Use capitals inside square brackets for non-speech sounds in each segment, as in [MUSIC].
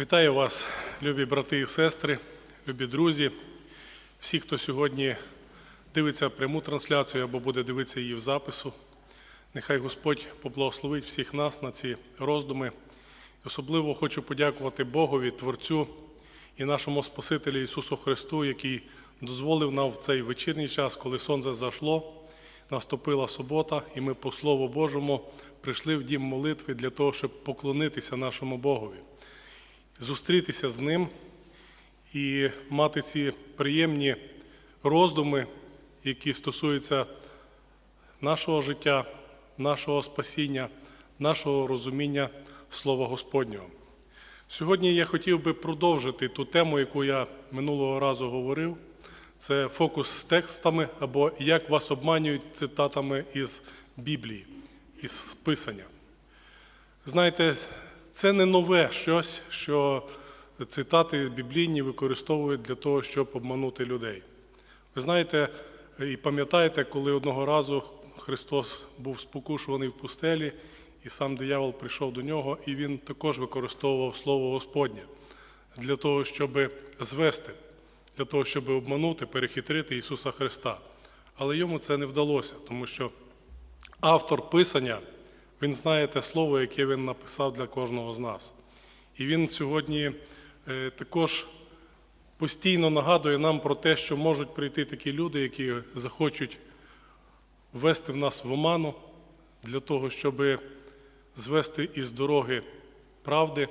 Вітаю вас, любі брати і сестри, любі друзі, всі, хто сьогодні дивиться пряму трансляцію або буде дивитися її в запису. Нехай Господь поблагословить всіх нас на ці роздуми. Особливо хочу подякувати Богові, Творцю і нашому Спасителю Ісусу Христу, який дозволив нам в цей вечірній час, коли сонце зайшло, наступила субота, і ми по Слову Божому прийшли в дім молитви для того, щоб поклонитися нашому Богові зустрітися з ним і мати ці приємні роздуми, які стосуються нашого життя, нашого спасіння, нашого розуміння Слова Господнього. Сьогодні я хотів би продовжити ту тему, яку я минулого разу говорив. Це фокус з текстами або як вас обманюють цитатами із Біблії, із Писання. Знаєте, це не нове щось, що цитати біблійні використовують для того, щоб обманути людей. Ви знаєте і пам'ятаєте, коли одного разу Христос був спокушуваний в пустелі, і сам диявол прийшов до нього, і він також використовував Слово Господнє для того, щоб звести, для того, щоб обманути, перехитрити Ісуса Христа. Але йому це не вдалося, тому що автор Писання. Він знає те слово, яке він написав для кожного з нас. І він сьогодні е, також постійно нагадує нам про те, що можуть прийти такі люди, які захочуть ввести в нас в оману для того, щоб звести із дороги правди,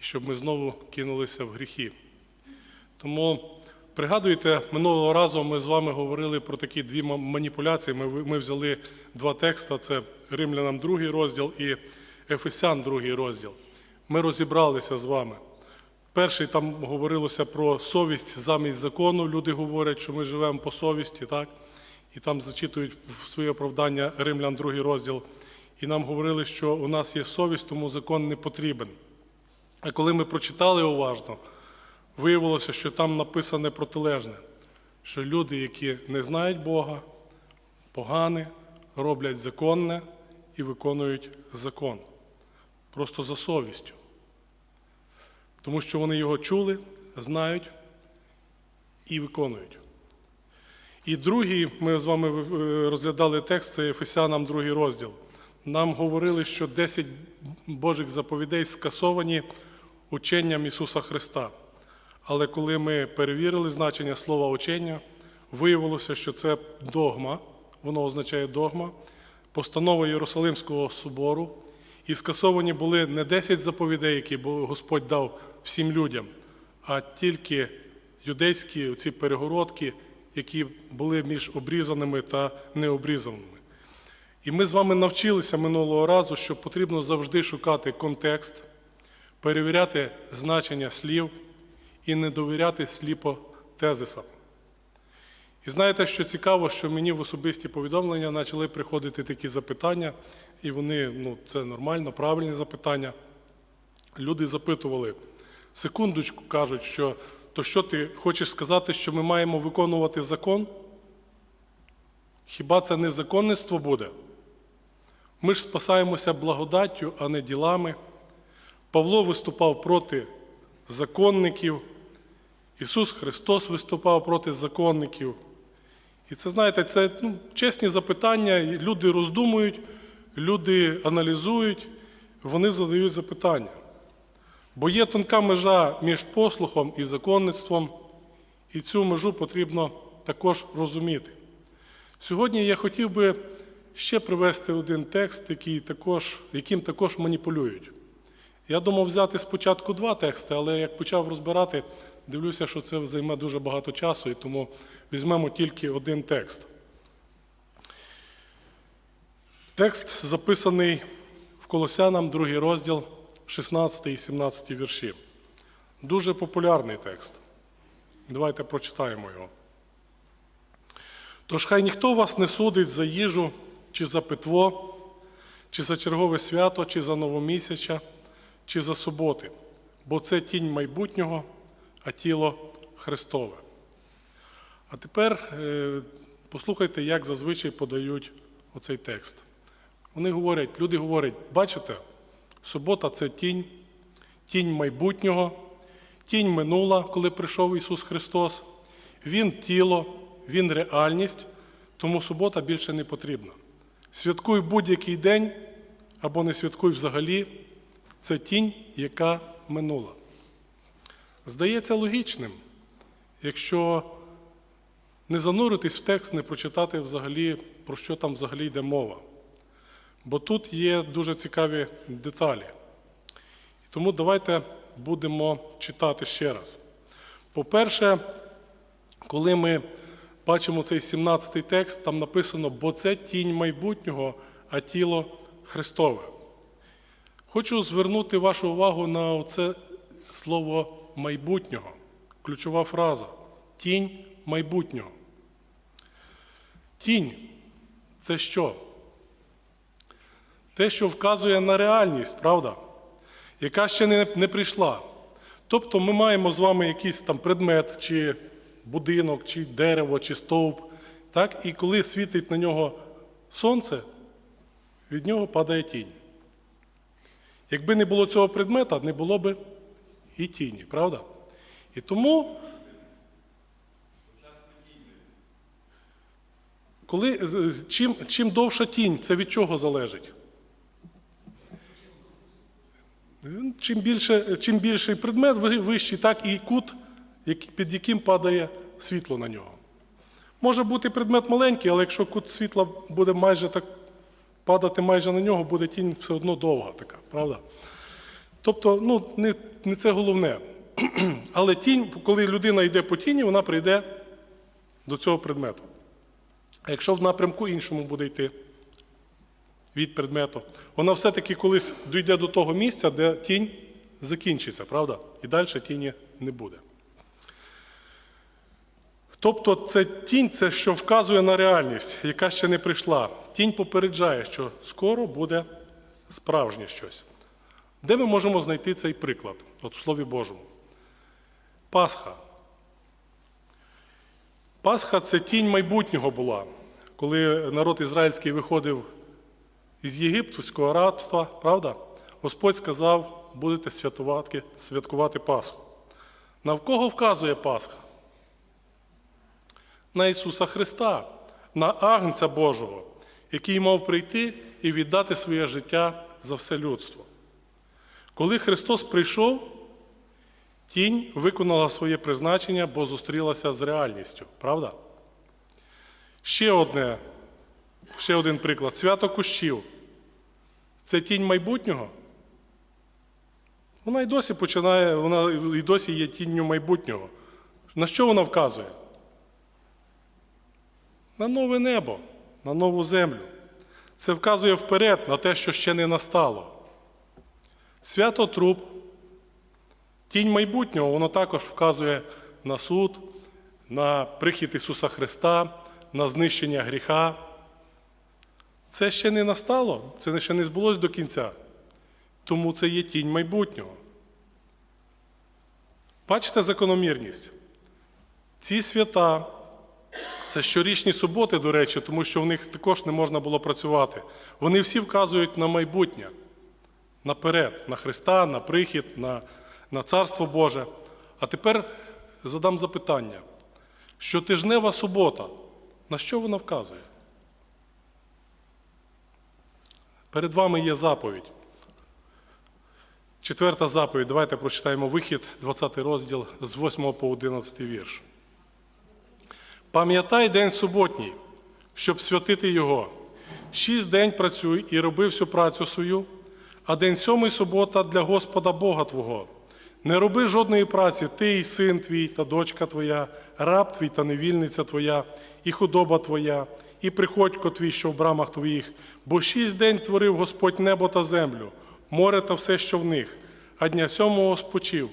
і щоб ми знову кинулися в гріхи. Тому пригадуєте, минулого разу ми з вами говорили про такі дві маніпуляції. Ми, ми взяли два текста: це Римлянам другий розділ і Ефесян другий розділ. Ми розібралися з вами. Перший там говорилося про совість замість закону. Люди говорять, що ми живемо по совісті, так? І там зачитують в своє оправдання Римлян другий розділ. І нам говорили, що у нас є совість, тому закон не потрібен. А коли ми прочитали уважно, виявилося, що там написане протилежне, що люди, які не знають Бога, погані, роблять законне і виконують закон. Просто за совістю. Тому що вони його чули, знають і виконують. І другий, ми з вами е, розглядали текст, це Ефесянам другий розділ. Нам говорили, що 10 Божих заповідей скасовані ученням Ісуса Христа. Але коли ми перевірили значення слова учення, виявилося, що це догма, воно означає догма, постанова Єрусалимського собору, і скасовані були не 10 заповідей, які Господь дав всім людям, а тільки юдейські ці перегородки, які були між обрізаними та необрізаними. І ми з вами навчилися минулого разу, що потрібно завжди шукати контекст, перевіряти значення слів і не довіряти сліпо тезисам. І знаєте, що цікаво, що мені в особисті повідомлення почали приходити такі запитання, і вони, ну, це нормально, правильні запитання. Люди запитували, секундочку кажуть, що то що ти хочеш сказати, що ми маємо виконувати закон? Хіба це не законництво буде? Ми ж спасаємося благодаттю, а не ділами. Павло виступав проти законників, Ісус Христос виступав проти законників. І це, знаєте, це ну, чесні запитання, люди роздумують, люди аналізують, вони задають запитання. Бо є тонка межа між послухом і законництвом, і цю межу потрібно також розуміти. Сьогодні я хотів би ще привести один текст, який також, яким також маніпулюють. Я думав взяти спочатку два тексти, але як почав розбирати, дивлюся, що це займе дуже багато часу, і тому візьмемо тільки один текст. Текст записаний в Колосянам, другий розділ, 16 і 17 вірші. Дуже популярний текст. Давайте прочитаємо його. Тож хай ніхто вас не судить за їжу, чи за питво, чи за чергове свято, чи за новомісяча, чи за суботи, бо це тінь майбутнього, а тіло Христове. А тепер е, послухайте, як зазвичай подають оцей текст. Вони говорять, люди говорять, бачите, субота це тінь, тінь майбутнього, тінь минула, коли прийшов Ісус Христос. Він тіло, Він реальність, тому субота більше не потрібна. Святкуй будь-який день або не святкуй взагалі, це тінь, яка минула. Здається логічним, якщо не зануритись в текст, не прочитати взагалі, про що там взагалі йде мова. Бо тут є дуже цікаві деталі. Тому давайте будемо читати ще раз. По-перше, коли ми бачимо цей 17-й текст, там написано, бо це тінь майбутнього, а тіло Христове. Хочу звернути вашу увагу на це слово майбутнього, ключова фраза тінь майбутнього. Тінь це що? Те, що вказує на реальність, правда? Яка ще не, не прийшла. Тобто ми маємо з вами якийсь там предмет, чи будинок, чи дерево, чи стовп. Так? І коли світить на нього сонце, від нього падає тінь. Якби не було цього предмета, не було б і тіні, правда? І тому, коли, е, чим, чим довша тінь, це від чого залежить? Чим, більше, чим більший предмет, вищий, так і кут, під яким падає світло на нього. Може бути предмет маленький, але якщо кут світла буде майже так падати майже на нього, буде тінь все одно довга така, правда? Тобто, ну, не, не це головне. [CLEARS THROAT] Але тінь, коли людина йде по тіні, вона прийде до цього предмету. А якщо в напрямку іншому буде йти від предмету, вона все-таки колись дійде до того місця, де тінь закінчиться, правда? І далі тіні не буде. Тобто це тінь, це що вказує на реальність, яка ще не прийшла. Тінь попереджає, що скоро буде справжнє щось. Де ми можемо знайти цей приклад? От в Слові Божому. Пасха. Пасха це тінь майбутнього була, коли народ ізраїльський виходив із єгипетського рабства, правда? Господь сказав, будете святкувати, святкувати Пасху. На кого вказує Пасха? На Ісуса Христа, на Агнця Божого, який мав прийти і віддати своє життя за все людство. Коли Христос прийшов, тінь виконала своє призначення, бо зустрілася з реальністю, правда? Ще одне, ще один приклад. Свято кущів. Це тінь майбутнього. Вона і досі починає, вона і досі є тінню майбутнього. На що вона вказує? На нове небо, на нову землю. Це вказує вперед на те, що ще не настало. Свято труп, тінь майбутнього, воно також вказує на суд, на прихід Ісуса Христа, на знищення гріха. Це ще не настало, це ще не збулось до кінця. Тому це є тінь майбутнього. Бачите закономірність? Ці свята, це щорічні суботи, до речі, тому що в них також не можна було працювати. Вони всі вказують на майбутнє, наперед, на Христа, на прихід, на, на Царство Боже. А тепер задам запитання: щотижнева субота, на що вона вказує? Перед вами є заповідь. Четверта заповідь. Давайте прочитаємо вихід, 20 розділ з 8 по 11 вірш. Пам'ятай день суботній, щоб святити його. Шість день працюй і роби всю працю свою, а день сьомий субота для Господа Бога Твого. Не роби жодної праці, ти і син твій та дочка твоя, раб твій та невільниця твоя, і худоба твоя, і приходько твій, що в брамах твоїх, бо шість день творив Господь небо та землю, море та все, що в них, а дня сьомого спочив.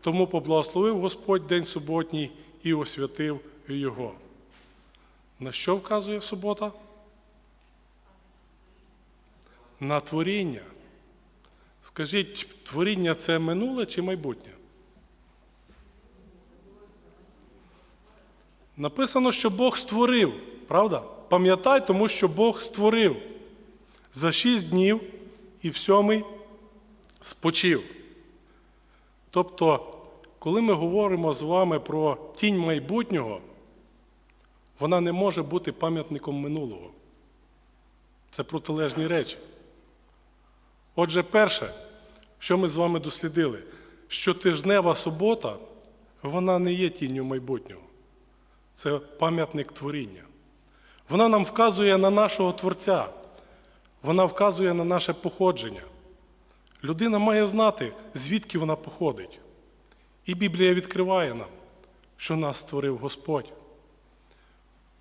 Тому поблагословив Господь день суботній і освятив його. На що вказує субота? На творіння. Скажіть, творіння це минуле чи майбутнє? Написано, що Бог створив, правда? Пам'ятай, тому що Бог створив за шість днів і в сьомий спочив. Тобто, коли ми говоримо з вами про тінь майбутнього, вона не може бути пам'ятником минулого. Це протилежні речі. Отже, перше, що ми з вами дослідили, щотижнева субота, вона не є тінню майбутнього. Це пам'ятник творіння. Вона нам вказує на нашого Творця, вона вказує на наше походження. Людина має знати, звідки вона походить. І Біблія відкриває нам, що нас створив Господь.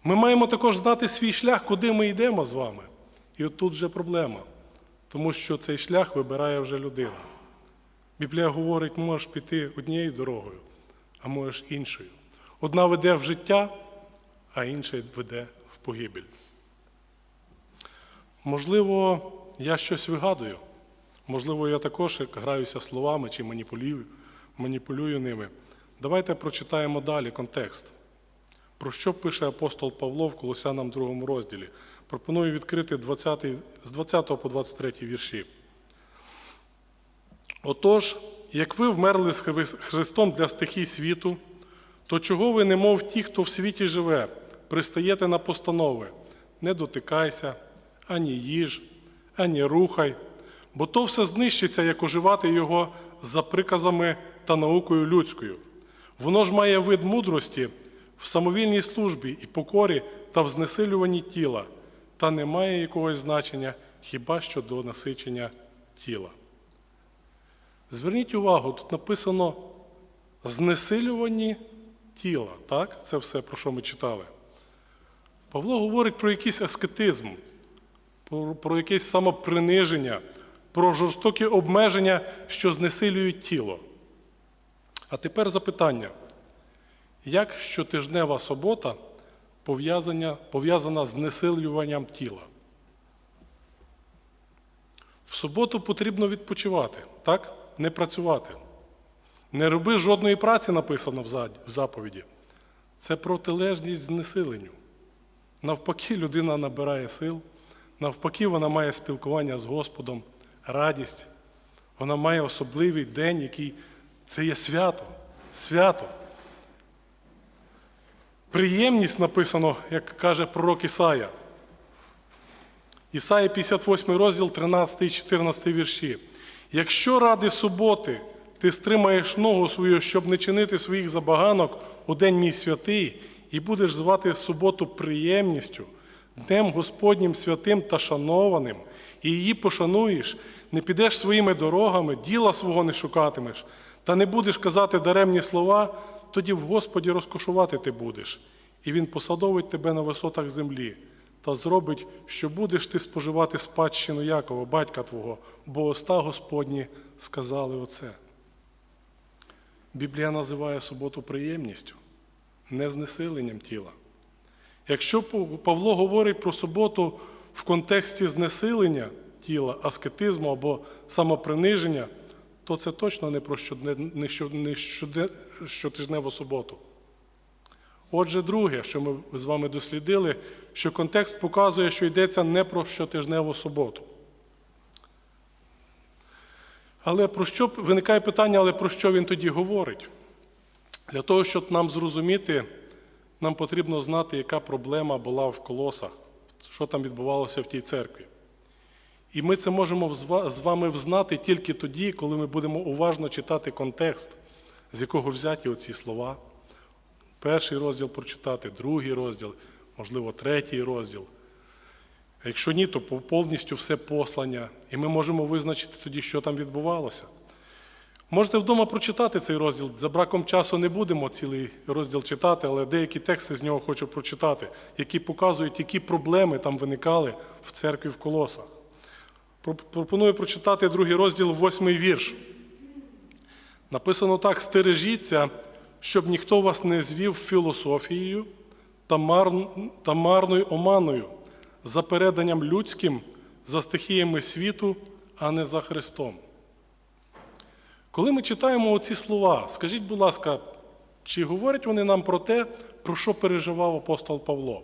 Ми маємо також знати свій шлях, куди ми йдемо з вами. І от тут вже проблема, тому що цей шлях вибирає вже людина. Біблія говорить, можеш піти однією дорогою, а можеш іншою. Одна веде в життя, а інша веде в погибель. Можливо, я щось вигадую. Можливо, я також граюся словами чи маніпулюю, маніпулюю ними. Давайте прочитаємо далі контекст. Про що пише апостол Павло в Колосянам 2 розділі? Пропоную відкрити 20, з 20 по 23 вірші. Отож, як ви вмерли з Христом для стихій світу, то чого ви, немов ті, хто в світі живе, пристаєте на постанови? Не дотикайся, ані їж, ані рухай, бо то все знищиться, як уживати його за приказами та наукою людською. Воно ж має вид мудрості в самовільній службі і покорі та в знесилюванні тіла, та не має якогось значення хіба що до насичення тіла. Зверніть увагу, тут написано знесилювані тіла. Так? Це все, про що ми читали. Павло говорить про якийсь аскетизм, про, про якесь самоприниження, про жорстокі обмеження, що знесилюють тіло. А тепер запитання. Як щотижнева субота пов'язана, з знесилюванням тіла? В суботу потрібно відпочивати, так? Не працювати. Не роби жодної праці, написано в заповіді. Це протилежність знесиленню. Навпаки, людина набирає сил, навпаки, вона має спілкування з Господом, радість. Вона має особливий день, який це є свято. Свято. Приємність написано, як каже пророк Ісая. Ісая 58 розділ, 13 і 14 вірші. Якщо ради суботи ти стримаєш ногу свою, щоб не чинити своїх забаганок у день мій святий, і будеш звати суботу приємністю, днем Господнім святим та шанованим, і її пошануєш, не підеш своїми дорогами, діла свого не шукатимеш, та не будеш казати даремні слова, тоді в Господі розкошувати ти будеш, і Він посадовить тебе на висотах землі та зробить, що будеш ти споживати спадщину Якова, батька твого, бо уста Господні сказали оце. Біблія називає суботу приємністю, не знесиленням тіла. Якщо Павло говорить про суботу в контексті знесилення тіла, аскетизму або самоприниження, то це точно не про щотижневу суботу. Отже, друге, що ми з вами дослідили, що контекст показує, що йдеться не про щотижневу суботу. Але про що виникає питання, але про що він тоді говорить? Для того, щоб нам зрозуміти, нам потрібно знати, яка проблема була в колосах, що там відбувалося в тій церкві. І ми це можемо з вами взнати тільки тоді, коли ми будемо уважно читати контекст, з якого взяті оці слова. Перший розділ прочитати, другий розділ, можливо, третій розділ. А якщо ні, то повністю все послання. І ми можемо визначити тоді, що там відбувалося. Можете вдома прочитати цей розділ. За браком часу не будемо цілий розділ читати, але деякі тексти з нього хочу прочитати, які показують, які проблеми там виникали в церкві в колосах. Пропоную прочитати другий розділ, восьмий вірш. Написано так: стережіться, щоб ніхто вас не звів філософією та, марн- та марною оманою, за переданням людським, за стихіями світу, а не за Христом. Коли ми читаємо оці слова, скажіть, будь ласка, чи говорять вони нам про те, про що переживав апостол Павло?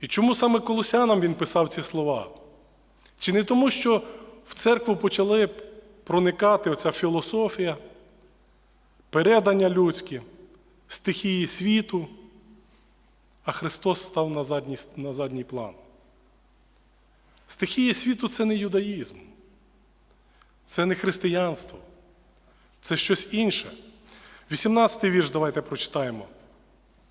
І чому саме колосянам він писав ці слова? Чи не тому, що в церкву почали проникати оця філософія, передання людські, стихії світу, а Христос став на задній, на задній план. Стихії світу це не юдаїзм, це не християнство, це щось інше. 18-й вірш давайте прочитаємо.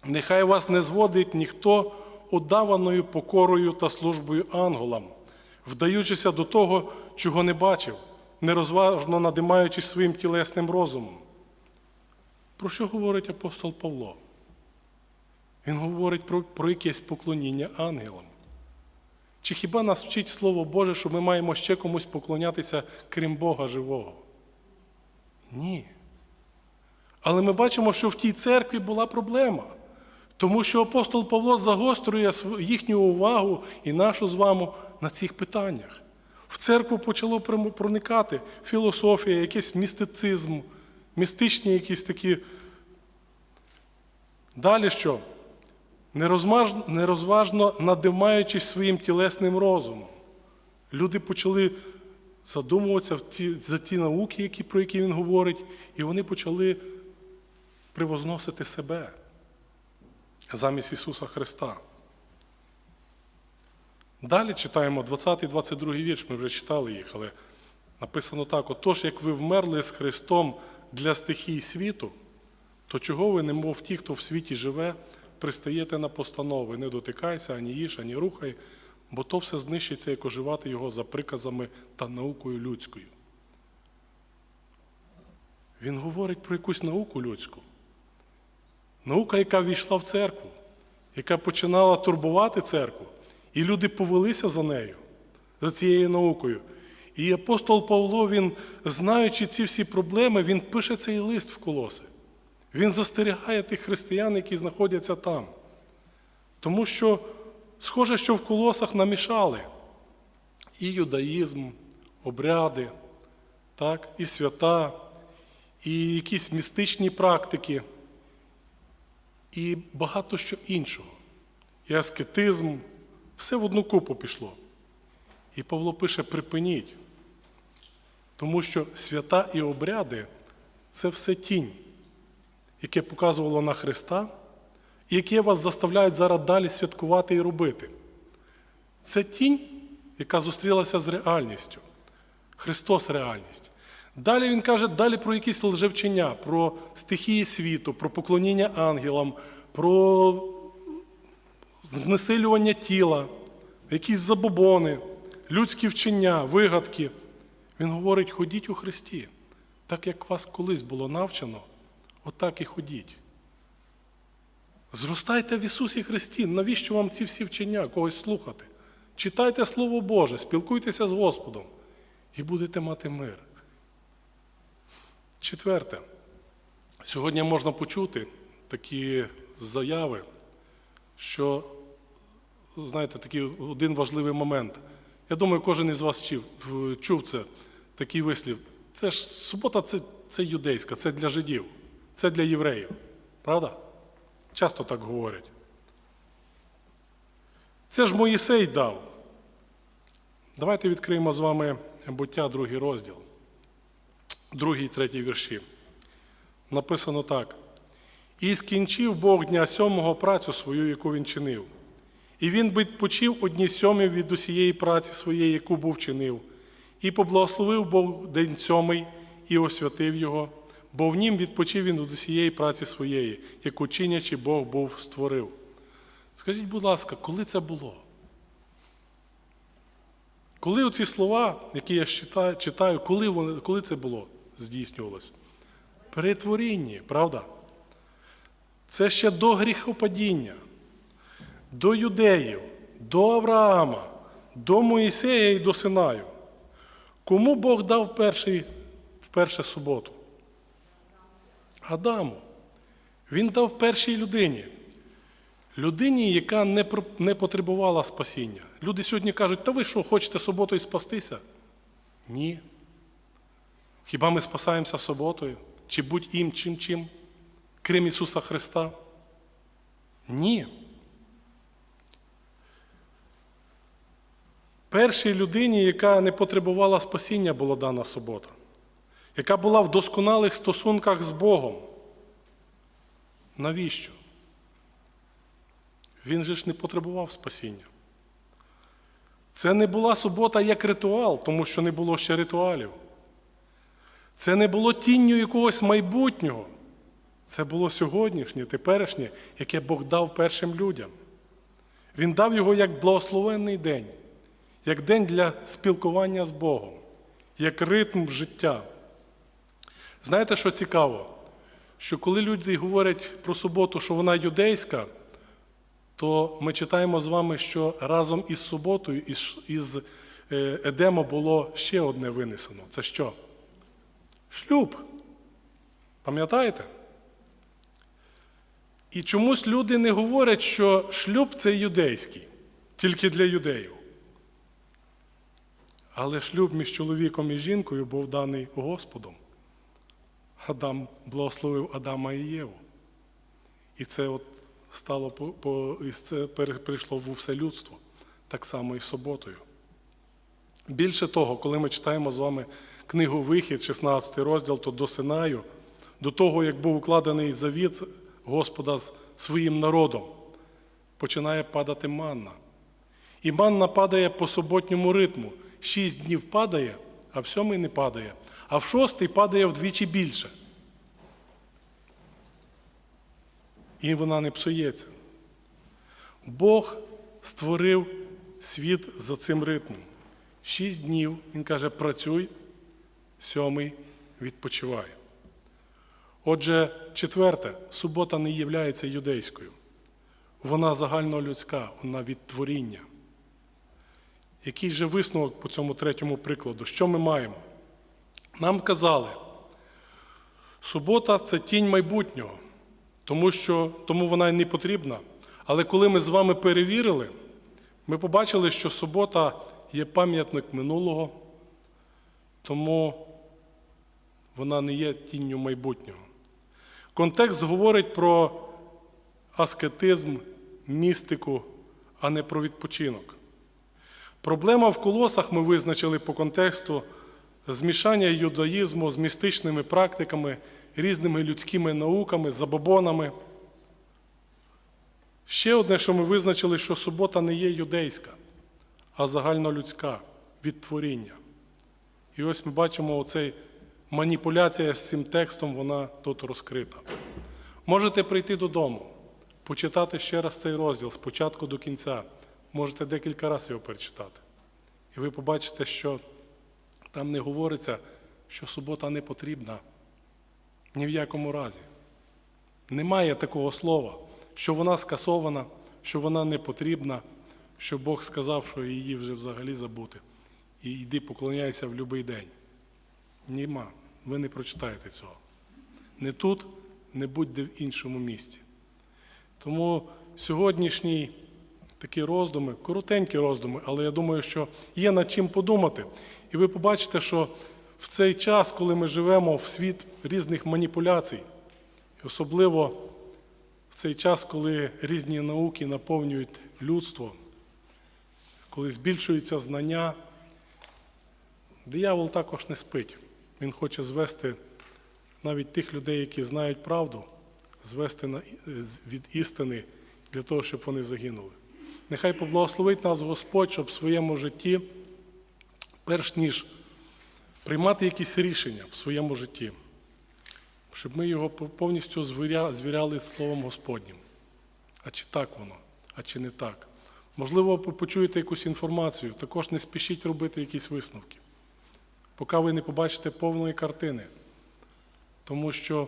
Нехай вас не зводить ніхто удаваною покорою та службою ангелам, вдаючися до того, чого не бачив, нерозважно надимаючись своїм тілесним розумом. Про що говорить апостол Павло? Він говорить про, про якесь поклоніння ангелам. Чи хіба нас вчить Слово Боже, що ми маємо ще комусь поклонятися, крім Бога живого? Ні. Але ми бачимо, що в тій церкві була проблема. Тому що апостол Павло загострює їхню увагу і нашу з вами на цих питаннях. В церкву почало проникати філософія, якийсь містицизм, містичні якісь такі. Далі що? Нерозважно надимаючись своїм тілесним розумом. Люди почали задумуватися за ті науки, які, про які він говорить, і вони почали привозносити себе замість Ісуса Христа. Далі читаємо 20-22 вірш, ми вже читали їх, але написано так: отож, як ви вмерли з Христом для стихій світу, то чого ви, немов ті, хто в світі живе, пристаєте на постанови, не дотикайся, ані їж, ані рухай, бо то все знищиться, як оживати його за приказами та наукою людською. Він говорить про якусь науку людську. Наука, яка війшла в церкву, яка починала турбувати церкву, і люди повелися за нею, за цією наукою. І апостол Павло, він, знаючи ці всі проблеми, він пише цей лист в колоси. Він застерігає тих християн, які знаходяться там. Тому що, схоже, що в колосах намішали і юдаїзм, обряди, так, і свята, і якісь містичні практики і багато що іншого. І аскетизм, все в одну купу пішло. І Павло пише: припиніть. Тому що свята і обряди це все тінь, яке показувало на Христа, і яке вас заставляють зараз далі святкувати і робити. Це тінь, яка зустрілася з реальністю. Христос реальність. Далі він каже далі про якісь лжевчення, про стихії світу, про поклоніння ангелам, про знесилювання тіла, якісь забобони, людські вчення, вигадки. Він говорить: ходіть у Христі, так як вас колись було навчено, отак і ходіть. Зростайте в Ісусі Христі. Навіщо вам ці всі вчення, когось слухати? Читайте Слово Боже, спілкуйтеся з Господом і будете мати мир. Четверте. Сьогодні можна почути такі заяви, що, знаєте, такий один важливий момент. Я думаю, кожен із вас чув, чув це, такий вислів. Це ж субота це, це юдейська, це для жидів, це для євреїв. Правда? Часто так говорять. Це ж Моїсей дав. Давайте відкриємо з вами буття, другий розділ, другий і третій вірші. Написано так. І скінчив Бог дня сьомого працю свою, яку він чинив. І він відпочив одні сьомі від усієї праці своєї, яку був чинив, і поблагословив Бог день сьомий і освятив його, бо в нім відпочив він від усієї праці своєї, яку чинячи Бог був створив. Скажіть, будь ласка, коли це було? Коли оці слова, які я читаю, коли, вони, коли це було здійснювалося? При творінні, правда? Це ще до гріхопадіння, до юдеїв, до Авраама, до Моїсея і до Синаю. Кому Бог дав перший, вперше суботу? Адаму. Він дав першій людині. Людині, яка не, не потребувала спасіння. Люди сьогодні кажуть, та ви що, хочете суботою спастися? Ні. Хіба ми спасаємося суботою? Чи будь-ім чим чим, крім Ісуса Христа? Ні. Першій людині, яка не потребувала спасіння, була дана субота, яка була в досконалих стосунках з Богом. Навіщо? Він же ж не потребував спасіння. Це не була субота як ритуал, тому що не було ще ритуалів. Це не було тінню якогось майбутнього. Це було сьогоднішнє, теперішнє, яке Бог дав першим людям. Він дав його як благословенний день, як день для спілкування з Богом, як ритм життя. Знаєте, що цікаво? Що коли люди говорять про суботу, що вона юдейська, то ми читаємо з вами, що разом із суботою, із, е, Едема було ще одне винесено. Це що? Шлюб. Пам'ятаєте? І чомусь люди не говорять, що шлюб це юдейський, тільки для юдеїв. Але шлюб між чоловіком і жінкою був даний Господом. Адам благословив Адама і Єву. І це от стало по, і це перейшло в все людство, так само і суботою. Більше того, коли ми читаємо з вами книгу Вихід, 16 розділ, то до Синаю, до того, як був укладений завіт Господа з своїм народом, починає падати манна. І манна падає по суботньому ритму. Шість днів падає, а в сьомий не падає. А в шостий падає вдвічі більше. І вона не псується. Бог створив світ за цим ритмом. Шість днів, Він каже, працюй, сьомий відпочивай. Отже, четверте, субота не є юдейською. Вона загальнолюдська, вона від творіння. Який же висновок по цьому третьому прикладу? Що ми маємо? Нам казали, субота це тінь майбутнього, тому, що, тому вона й не потрібна. Але коли ми з вами перевірили, ми побачили, що субота є пам'ятник минулого, тому вона не є тінню майбутнього. Контекст говорить про аскетизм, містику, а не про відпочинок. Проблема в колосах ми визначили по контексту змішання юдаїзму з містичними практиками, різними людськими науками, забобонами. Ще одне, що ми визначили, що субота не є юдейська, а загальнолюдська від творіння. І ось ми бачимо оцей маніпуляція з цим текстом, вона тут розкрита. Можете прийти додому, почитати ще раз цей розділ спочатку до кінця. Можете декілька разів його перечитати. І ви побачите, що там не говориться, що субота не потрібна. Ні в якому разі. Немає такого слова, що вона скасована, що вона не потрібна, що Бог сказав, що її вже взагалі забути. І йди поклоняйся в будь-який день. Нема. Ви не прочитаєте цього. Не тут, не будь-де в іншому місці. Тому сьогоднішній такі роздуми, коротенькі роздуми, але я думаю, що є над чим подумати. І ви побачите, що в цей час, коли ми живемо в світ різних маніпуляцій, і особливо в цей час, коли різні науки наповнюють людство, коли збільшуються знання, диявол також не спить. Він хоче звести навіть тих людей, які знають правду, звести від істини для того, щоб вони загинули. Нехай поблагословить нас Господь, щоб в своєму житті, перш ніж приймати якісь рішення в своєму житті, щоб ми його повністю звіряли Словом Господнім. А чи так воно, а чи не так? Можливо, почуєте якусь інформацію, також не спішіть робити якісь висновки, поки ви не побачите повної картини. Тому що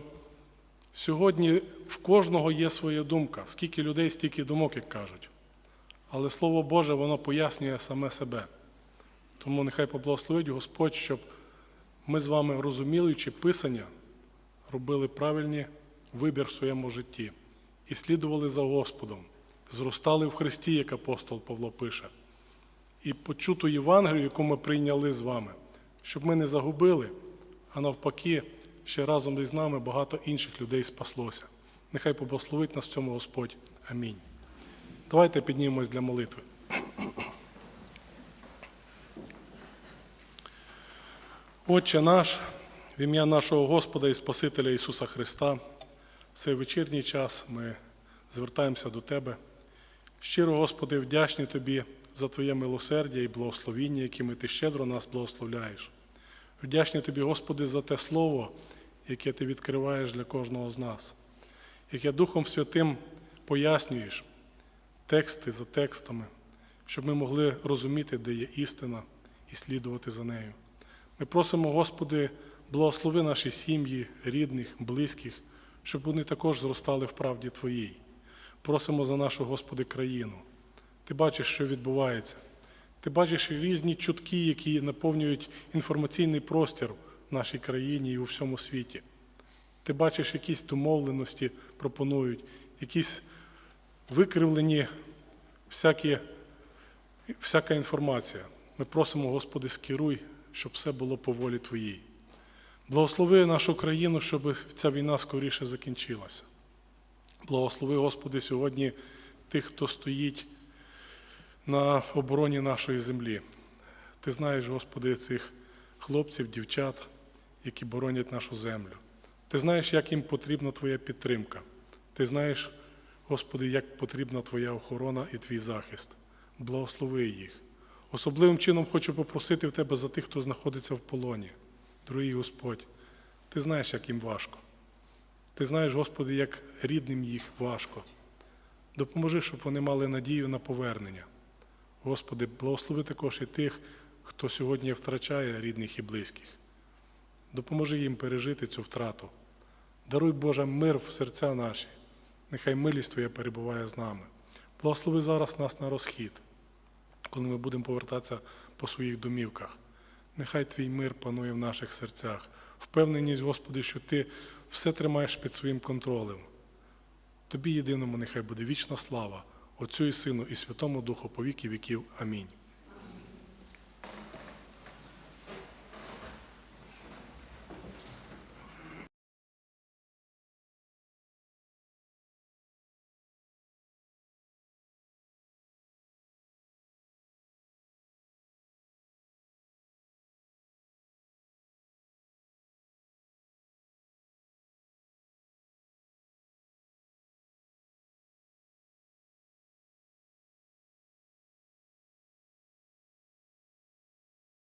сьогодні в кожного є своя думка, скільки людей, стільки думок, як кажуть. Але Слово Боже, воно пояснює саме себе. Тому нехай поблагословить Господь, щоб ми з вами, розуміючи Писання, робили правильний вибір в своєму житті і слідували за Господом, зростали в Христі, як апостол Павло пише, і почуту Євангелію, яку ми прийняли з вами, щоб ми не загубили, а навпаки, ще разом із нами багато інших людей спаслося. Нехай поблагословить нас в цьому Господь. Амінь. Давайте піднімемось для молитви. Отче наш, в ім'я нашого Господа і Спасителя Ісуса Христа, В цей вечірній час ми звертаємося до Тебе. Щиро, Господи, вдячні Тобі за Твоє милосердя і благословіння, якими Ти щедро нас благословляєш. Вдячні Тобі, Господи, за те Слово, яке Ти відкриваєш для кожного з нас, яке Духом Святим пояснюєш тексти за текстами, щоб ми могли розуміти, де є істина, і слідувати за нею. Ми просимо, Господи, благослови наші сім'ї, рідних, близьких, щоб вони також зростали в правді Твоїй. Просимо за нашу, Господи, країну. Ти бачиш, що відбувається. Ти бачиш різні чутки, які наповнюють інформаційний простір в нашій країні і у всьому світі. Ти бачиш, якісь домовленості пропонують, якісь викривлені всякі, всяка інформація. Ми просимо, Господи, скеруй, щоб все було по волі Твоїй. Благослови нашу країну, щоб ця війна скоріше закінчилася. Благослови, Господи, сьогодні тих, хто стоїть на обороні нашої землі. Ти знаєш, Господи, цих хлопців, дівчат, які боронять нашу землю. Ти знаєш, як їм потрібна Твоя підтримка. Ти знаєш, Господи, як потрібна Твоя охорона і Твій захист. Благослови їх. Особливим чином хочу попросити в Тебе за тих, хто знаходиться в полоні. Дорогий Господь, Ти знаєш, як їм важко. Ти знаєш, Господи, як рідним їх важко. Допоможи, щоб вони мали надію на повернення. Господи, благослови також і тих, хто сьогодні втрачає рідних і близьких. Допоможи їм пережити цю втрату. Даруй Боже мир в серця наші. Нехай милість Твоя перебуває з нами. Благослови зараз нас на розхід, коли ми будемо повертатися по своїх домівках. Нехай Твій мир панує в наших серцях. Впевненість, Господи, що Ти все тримаєш під своїм контролем. Тобі єдиному нехай буде вічна слава, Отцю і Сину і Святому Духу по віки віків. Амінь.